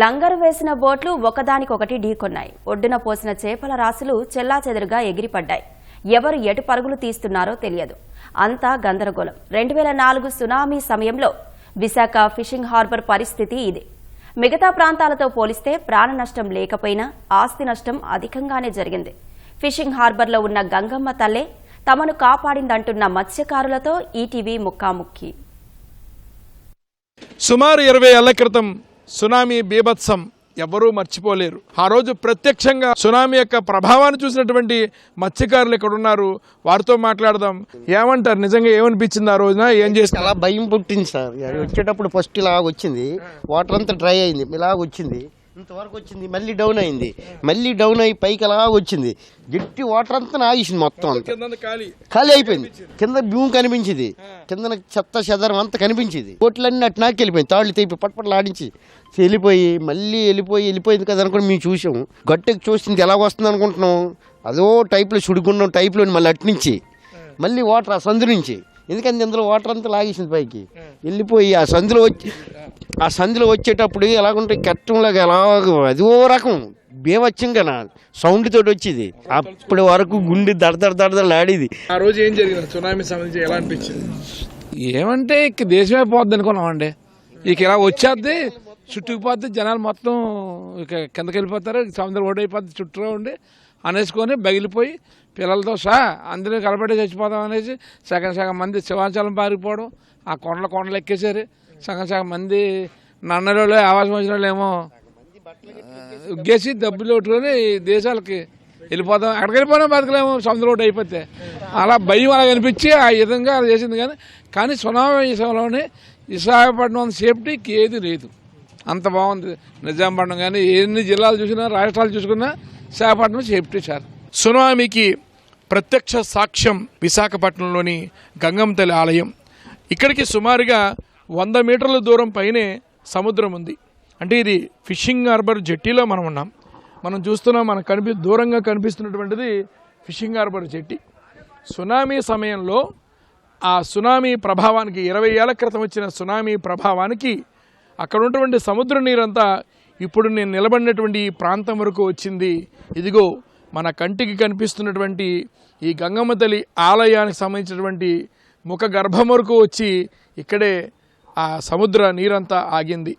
లంగరు వేసిన బోట్లు ఒకదానికొకటి ఢీకొన్నాయి. ఒడ్డున పోసిన చేపల రాసులు చెల్లాచెదురుగా ఎగిరిపడ్డాయి. ఎవరు ఎటు పరుగులు తీస్తున్నారో తెలియదు. అంతా గందరగోళం. రెండు వేల నాలుగు సునామీ సమయంలో విశాఖ ఫిషింగ్ హార్బర్ పరిస్థితి ఇది. మిగతా ప్రాంతాలతో పోలిస్తే ప్రాణ నష్టం లేకపోయినా ఆస్తి నష్టం అధికంగానే జరిగింది. ఫిషింగ్ హార్బర్లో ఉన్న గంగమ్మ తల్లే తమను కాపాడిందంటున్న మత్స్యకారులతో ఈటీవీ ముక్కాముక్కి సుమారు ఇరవై ఏళ్ళ క్రితం సునామీ బీభత్సం ఎవ్వరూ మర్చిపోలేరు. ఆ రోజు ప్రత్యక్షంగా సునామీ యొక్క ప్రభావాన్ని చూసినటువంటి మత్స్యకారులు ఇక్కడ ఉన్నారు వారితో మాట్లాడదాం. ఏమంటారు? నిజంగా ఏమనిపించింది ఆ రోజున? ఏం చేస్తారు చాలా భయం పుట్టింది సార్. వచ్చేటప్పుడు ఫస్ట్ ఇలా వచ్చింది. వాటర్ అంతా డ్రై అయింది. ఇలాగ వచ్చింది. ఇంతవరకు వచ్చింది మళ్ళీ డౌన్ అయింది. మళ్ళీ డౌన్ అయ్యి పైకి అలా వచ్చింది. గట్టి వాటర్ అంతా ఆగేసింది మొత్తం అంతా. ఖాళీ. అయిపోయింది. కింద భూమి కనిపించింది. కింద చెత్త చెదరం అంతా కనిపించింది. బోట్లన్నీ అటు నాకు వెళ్ళిపోయింది. తాళ్ళు తెప్పి పట్పట్లు ఆడించి వెళ్ళిపోయి మళ్ళీ వెళ్ళిపోయి వెళ్ళిపోయింది కదా అనుకుని మేము చూసాము గట్టికి చూసింది ఎలా వస్తుంది అనుకుంటున్నాం. అదో టైప్లో చుడుకున్నాం టైప్లో మళ్ళీ అటు నుంచి. మళ్ళీ వాటర్ ఆ సందు నుంచి. ఎందుకంటే ఇందులో వాటర్ అంతా లాగేసింది పైకి. వెళ్ళిపోయి ఆ సందులో వచ్చి ఆ సందులో వచ్చేటప్పుడు ఎలాగుంటే కట్టంలాగా ఎలాగ అదో రకం. బేవచ్చంగా నా సౌండ్ తోటి వచ్చేది. అప్పటి వరకు గుండె దడదడ దడదడ ఆడేది ఆ రోజు ఏం జరిగింది? సునామీ సంబంధించి ఎలా అనిపించింది? ఏమంటే ఇక దేశమే పోద్ది అనుకున్నామండి ఇక ఇలా వచ్చేద్ది చుట్టుకుపోద్ది జనాలు మొత్తం ఇక కిందకి వెళ్ళిపోతారు సముద్రం ఓడైపోద్ది చుట్టూ ఉండి అనేసుకొని బగిలిపోయి పిల్లలతో సహా అందరూ కలబడి చచ్చిపోతాం అనేసి సగం సగం మంది శివాచలం పారిపోవడం ఆ కొండల కొండలు ఎక్కేసారు సగం సగం మంది నన్నలో ఆవాసం వచ్చిన వాళ్ళు ఏమో ఉగ్గేసి డబ్బులు కొట్టుకొని దేశాలకి వెళ్ళిపోదాం. ఎక్కడికి వెళ్ళిపోయినా బతకలేము సముద్రం ఒకటి అయిపోతే. అలా భయం అలా కనిపించి ఆ విధంగా అలా చేసింది కానీ కానీ సునామీసంలోనే విశాఖపట్నం సేఫ్టీకి ఏది లేదు. అంత బాగుంది. నిజాంపట్నం కానీ ఎన్ని జిల్లాలు చూసినా రాష్ట్రాలు చూసుకున్నా విశాఖపట్నం సేఫ్టీ సార్. సునామీకి ప్రత్యక్ష సాక్ష్యం విశాఖపట్నంలోని గంగంతల్లి ఆలయం. ఇక్కడికి సుమారుగా వంద మీటర్ల దూరం పైనే సముద్రం ఉంది. అంటే ఇది ఫిషింగ్ హార్బర్ జెట్టీలో మనం ఉన్నాం. మనం చూస్తున్నాం మనకు కనిపి దూరంగా కనిపిస్తున్నటువంటిది ఫిషింగ్ హార్బర్ జెట్టి. సునామీ సమయంలో ఆ సునామీ ప్రభావానికి ఇరవై ఏళ్ళ క్రితం వచ్చిన సునామీ ప్రభావానికి అక్కడ ఉన్నటువంటి సముద్ర నీరంతా ఇప్పుడు నేను నిలబడినటువంటి ఈ ప్రాంతం వరకు వచ్చింది. ఇదిగో మన కంటికి కనిపిస్తున్నటువంటి ఈ గంగమ్మ తల్లి ఆలయానికి సంబంధించినటువంటి ముఖ గర్భం వరకు వచ్చి ఇక్కడే ఆ సముద్ర నీరంతా ఆగింది.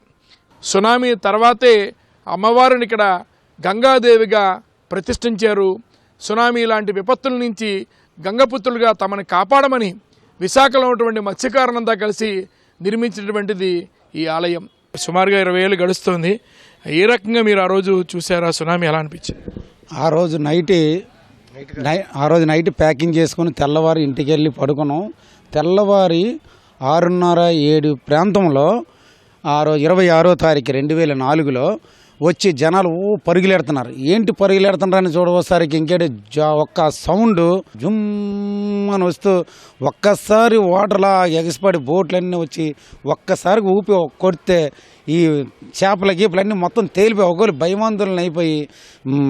సునామీ తర్వాతే అమ్మవారిని ఇక్కడ గంగాదేవిగా ప్రతిష్ఠించారు. సునామీ లాంటి విపత్తుల నుంచి గంగపుత్రులుగా తమని కాపాడమని విశాఖలో ఉన్నటువంటి మత్స్యకారులంతా కలిసి నిర్మించినటువంటిది ఈ ఆలయం. సుమారుగా ఇరవై ఏళ్ళు గడుస్తుంది. ఏ రకంగా మీరు ఆ రోజు చూసారా సునామీ? ఎలా అనిపించింది? ఆ రోజు నైట్ ఆ రోజు నైట్ ప్యాకింగ్ చేసుకొని తెల్లవారి ఇంటికి వెళ్ళి పడుకున్నాం. తెల్లవారి ఆరున్నర ఏడు ప్రాంతంలో ఆ రోజు ఇరవై ఆరో తారీఖు రెండు వేల నాలుగులో వచ్చి జనాలు ఊ పరుగులేడుతున్నారు. ఏంటి పరుగులేడుతున్నారని చూడవసరికి ఇంకేటి జా ఒక్క సౌండ్ జుమ్ అని వస్తూ ఒక్కసారి వాటర్లా ఎగసిపడి బోట్లన్నీ వచ్చి ఒక్కసారి ఊపి కొడితే ఈ చేపల గీపలన్నీ మొత్తం తేలిపోయి ఒకరు భయమాందోళన అయిపోయి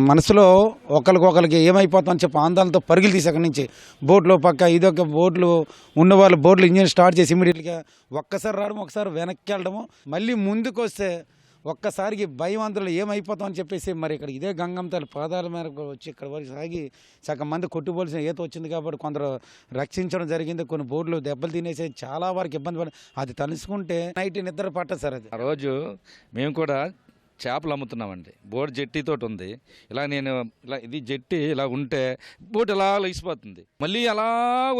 మనసులో ఒకరికొకరికి ఏమైపోతామని చెప్పి ఆందోళనతో పరుగులు తీసి అక్కడి నుంచి బోట్లో పక్క ఇదొక బోట్లు ఉన్నవాళ్ళు బోట్లు ఇంజిన్ స్టార్ట్ చేసి ఇమీడియట్గా ఒక్కసారి రావడం ఒకసారి వెనక్కి వెళ్ళడము మళ్ళీ ముందుకు వస్తే ఒక్కసారికి భయవంతులు ఏమైపోతాం ఏమైపోతామని చెప్పేసి మరి ఇక్కడ ఇదే గంగమ్మ తల్లి పాదాల మేరకు వచ్చి ఇక్కడ వరకు సాగి సగం మంది కొట్టుపోలిసిన ఈత వచ్చింది కాబట్టి కొందరు రక్షించడం జరిగింది. కొన్ని బోర్డులు దెబ్బలు తినేసి చాలా వరకు ఇబ్బంది పడి అది తలుసుకుంటే నైట్ నిద్ర పట్టదు సార్ అది. ఆ రోజు మేము కూడా చేపలు అమ్ముతున్నామండి. బోట్ జెట్టీతోటి ఉంది. ఇలా నేను ఇలా ఇది జెట్టి ఇలా ఉంటే బోట్ ఇలా లేచిపోతుంది. మళ్ళీ అలా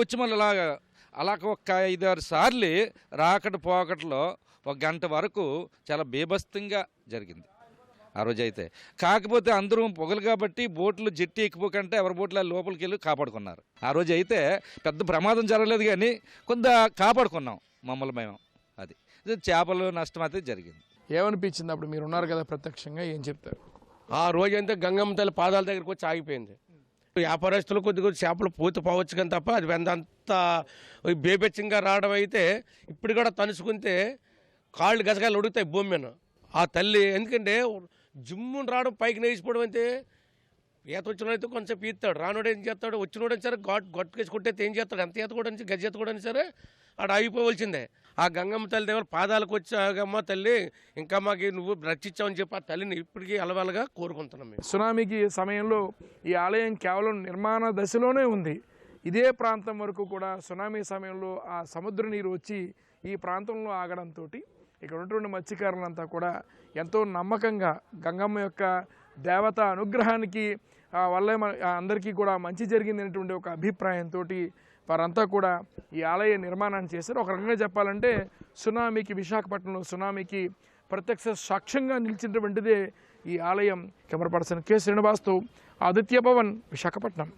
వచ్చి మళ్ళీ ఇలాగా అలా ఒక ఐదారు సార్లు రాకట పోకట్లో ఒక గంట వరకు చాలా బీభత్సంగా జరిగింది. ఆ రోజు అయితే కాకపోతే అందరూ పొగలు కాబట్టి బోట్లు జెట్టి ఎక్కిపోకంటే ఎవరి బోట్ల లోపలికి వెళ్ళి కాపాడుకున్నారు. ఆ రోజు అయితే పెద్ద ప్రమాదం జరగలేదు కానీ కొంత కాపాడుకున్నాం మమ్మల్ని మేము. అది. చేపలు నష్టం అయితే జరిగింది. ఏమనిపించింది అప్పుడు? మీరు ఉన్నారు కదా ప్రత్యక్షంగా ఏం చెప్తారు? ఆ రోజంతా గంగమ్మ తల్లి పాదాల దగ్గరికి వచ్చి ఆగిపోయింది. వ్యాపారస్తులు కొద్ది కొద్ది చేపలు పోతే పోవచ్చు కానీ తప్ప అది వెందంత బేబెచ్చంగా రావడం అయితే ఇప్పుడు కూడా తనుసుకుంటే కాళ్ళు గసగాలు ఉడుగుతాయి భూమి మీద. ఆ తల్లి ఎందుకంటే జిమ్మును రావడం పైకి నేసిపోవడం అయితే ఈత వచ్చినోడైతే కొంచెం ఈతాడు రానోడు ఏం చేస్తాడు? వచ్చినోడని సరే గాట్ గట్టుకేసి కొట్టేస్తే ఏం చేస్తాడు? ఎంత ఈత కూడా గజ్జి ఈత కూడా సరే ఆడ ఆగిపోవలసిందే. ఆ గంగమ్మ తల్లి దగ్గర పాదాలకు వచ్చాగమ్మ తల్లి ఇంకా మాకు నువ్వు రక్షించావని చెప్పి ఆ తల్లిని ఇప్పటికీ అలవాలుగా కోరుకుంటున్నాం మేము. సునామీకి సమయంలో ఈ ఆలయం కేవలం నిర్మాణ దశలోనే ఉంది. ఇదే ప్రాంతం వరకు కూడా సునామీ సమయంలో ఆ సముద్ర నీరు వచ్చి ఈ ప్రాంతంలో ఆగడంతో ఇక్కడ ఉన్నటువంటి మత్స్యకారులంతా కూడా ఎంతో నమ్మకంగా గంగమ్మ యొక్క దేవత అనుగ్రహానికి ఆ, వల్లే మన అందరికీ కూడా మంచి జరిగింది అనేటువంటి ఒక అభిప్రాయంతో వారంతా కూడా ఈ ఆలయ నిర్మాణాన్ని చేశారు. ఒక రకంగా చెప్పాలంటే సునామీకి విశాఖపట్నంలో సునామీకి ప్రత్యక్ష సాక్ష్యంగా నిలిచినటువంటిదే ఈ ఆలయం. కెమెరా పర్సన్ కె శ్రీనివాస్తో ఆదిత్య భవన్ విశాఖపట్నం.